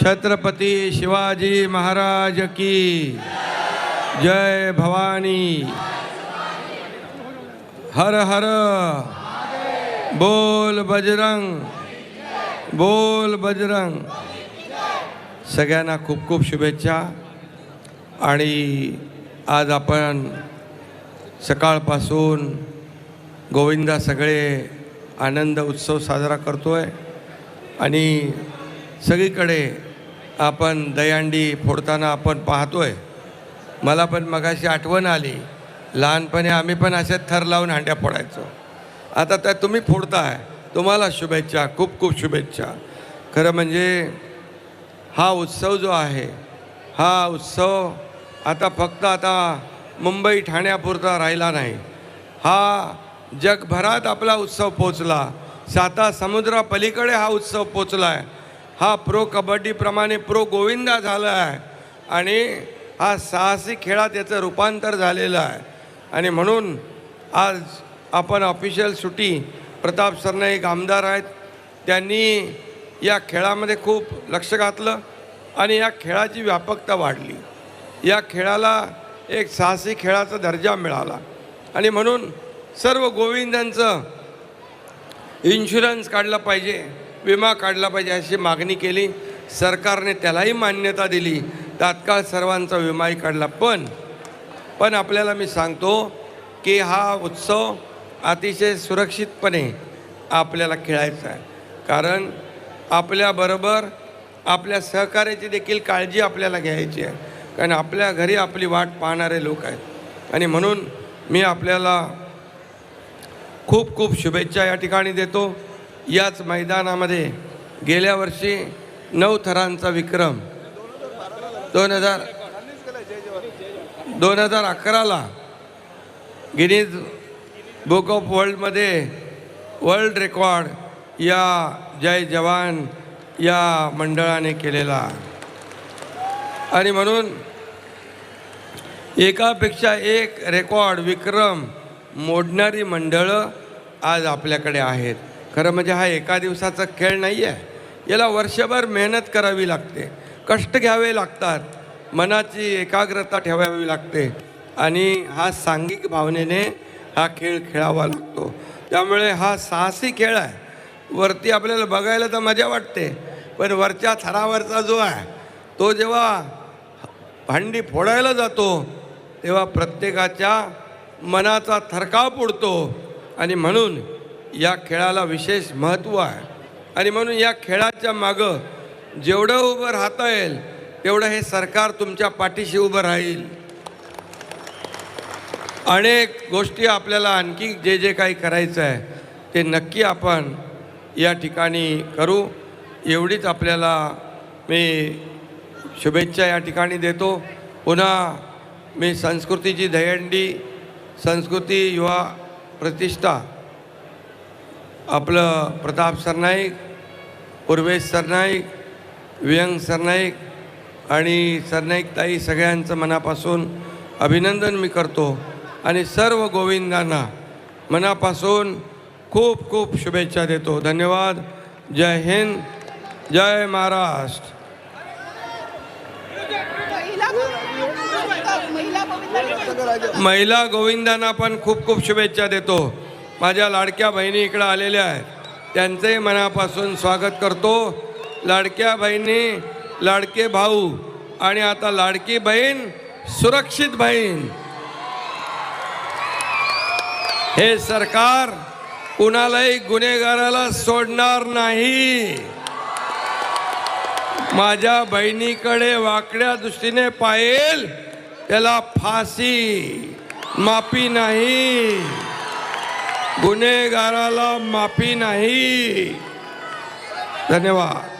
छत्रपती शिवाजी महाराज की जय भवानी। हर हर बोल बजरंग बोल बजरंग। सगळ्यांना खूप खूप शुभेच्छा आणि आज आपण सकाळपासून गोविंदा सगळे आनंद उत्सव साजरा करतो आहे आणि सगळीकडे आपण दयांडी फोडताना आपण पाहतोय. मला पण मगाशी आठवण आली. लहानपणी आम्ही पण असे थर लावून हांड्या फोडायचो. आता त्या तुम्ही फोडताय. तुम्हाला शुभेच्छा खूप खूप शुभेच्छा. खरं म्हणजे हा उत्सव जो आहे हा उत्सव आता फक्त आता मुंबई ठाण्यापुरता राहिला नाही. हा जगभरात आपला उत्सव पोचला साता समुद्रापलीकडे हा उत्सव पोचला आहे हा प्रो कबड्डीप्रमाणे प्रो गोविंदा झाला आहे. आणि हा साहसी खेळात याचं रूपांतर झालेलं आहे. आणि म्हणून आज आपण ऑफिशियल सुटी प्रताप सरनाईक आमदार आहेत. त्यांनी या खेळामध्ये खूप लक्ष घातलं आणि या खेळाची व्यापकता वाढली. या खेळाला एक साहसी खेळाचा दर्जा मिळाला. आणि म्हणून सर्व गोविंदांचं इन्शुरन्स काढलं पाहिजे. विमा काढला पाहिजे अशी मागणी केली. सरकारने त्यालाही मान्यता दिली. तात्काळ सर्वांचा विमाही काढला. पण पण आपल्याला मी सांगतो की हा उत्सव अतिशय सुरक्षितपणे आपल्याला खेळायचा आहे. कारण आपल्याबरोबर आपल्या सहकार्याची देखील काळजी आपल्याला घ्यायची आहे. कारण आपल्या घरी आपली वाट पाहणारे लोक आहेत. आणि म्हणून मी आपल्याला खूप खूप शुभेच्छा या ठिकाणी देतो. याच मैदानामध्ये गेल्या वर्षी नऊ थरांचा विक्रम. दोन हजार दोन हजार अकराला गिनीज बुक ऑफ वर्ल्डमध्ये वर्ल्ड रेकॉर्ड या जय जवान या मंडळाने केलेला. आणि म्हणून एकापेक्षा एक रेकॉर्ड विक्रम मोडणारी मंडळं आज आपल्याकडे आहेत. खरं म्हणजे हा एका दिवसाचा खेळ नाही आहे याला वर्षभर मेहनत करावी लागते. कष्ट घ्यावे लागतात. मनाची एकाग्रता ठेवावी लागते. आणि हा सांघिक भावनेने हा खेळ खेळावा लागतो. त्यामुळे हा साहसी खेळ आहे. वरती आपल्याला बघायला तर मजा वाटते. पण वरच्या थरावरचा जो आहे तो जेव्हा भांडी फोडायला जातो तेव्हा प्रत्येकाच्या मनाचा थरकाव उडतो आणि म्हणून या खेळाला विशेष महत्त्व आहे. आणि म्हणून या खेळाच्या मागं जेवढं उभं राहता येईल तेवढं हे सरकार तुमच्या पाठीशी उभं राहील. अनेक गोष्टी आपल्याला आणखी जे जे काही करायचं आहे ते नक्की आपण या ठिकाणी करू. एवढीच आपल्याला मी शुभेच्छा या ठिकाणी देतो. पुन्हा मी संस्कृतीची दहीहंडी संस्कृती युवा प्रतिष्ठा आपलं प्रताप सरनाईक पूर्वेश सरनाईक वियंग सरनाईक आणि सरनाईक ताई सगळ्यांचं मनापासून अभिनंदन मी करतो. आणि सर्व गोविंदांना मनापासून खूप खूप शुभेच्छा देतो. धन्यवाद. जय हिंद. जय महाराष्ट्र. महिला गोविंदांना पण खूप खूप शुभेच्छा देतो. माझ्या लाडक्या बहिणी इकडं आलेल्या आहेत. त्यांचंही मनापासून स्वागत करतो. लाडक्या बहिणी लाडके भाऊ आणि आता लाडकी बहीण सुरक्षित बहीण. हे सरकार कुणालाही गुन्हेगाराला सोडणार नाही. माझ्या बहिणीकडे वाकड्या दृष्टीने पाहिल त्याला फाशी माफी नाही. गुन्हेगाराला माफी नाही. धन्यवाद.